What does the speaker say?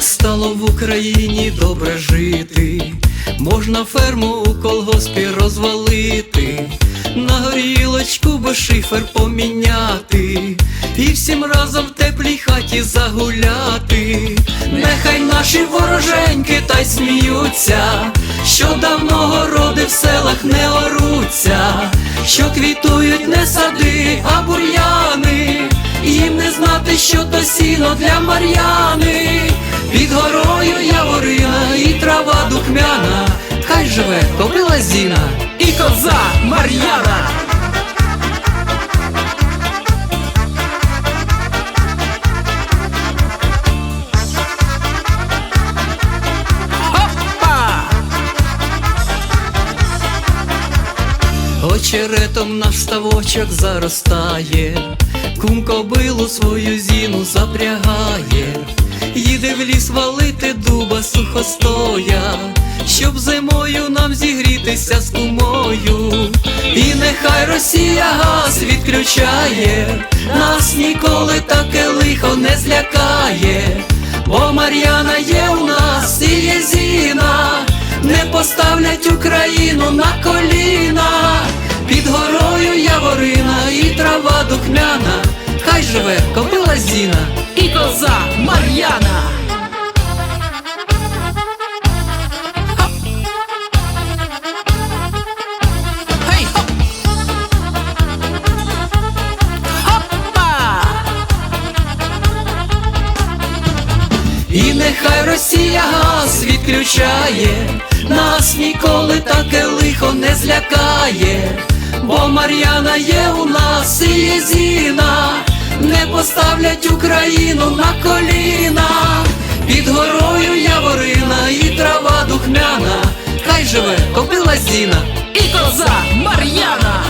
Як стало в Україні добре жити можна ферму у колгоспі розвалити, на горілочку би шифер поміняти, і всім разом в теплій хаті загуляти. Нехай наші вороженьки та й сміються, що давно городи в селах не оруться, що квітують не сади, а бур'яни. Їм не знати, що то сіно для Мар'яни, Зіна і коза Мар'яна. Очеретом наш ставочок заростає, кум кобилу свою зіну запрягає, їде в ліс валити дуба сухостоя, щоб зимою нам зігрітися з кумою. І нехай Росія газ відключає, нас ніколи таке лихо не злякає, бо Мар'яна є у нас і є зіна, не поставлять Україну на коліна, під горою яворина і трава духмяна, хай живе кобила Зіна. І коза Мар'яна. І нехай Росія газ відключає, нас ніколи таке лихо не злякає, бо Мар'яна є у нас і є Зіна, не поставлять Україну на коліна, під горою яворина і трава духмяна, хай живе копила Зіна. і коза Мар'яна.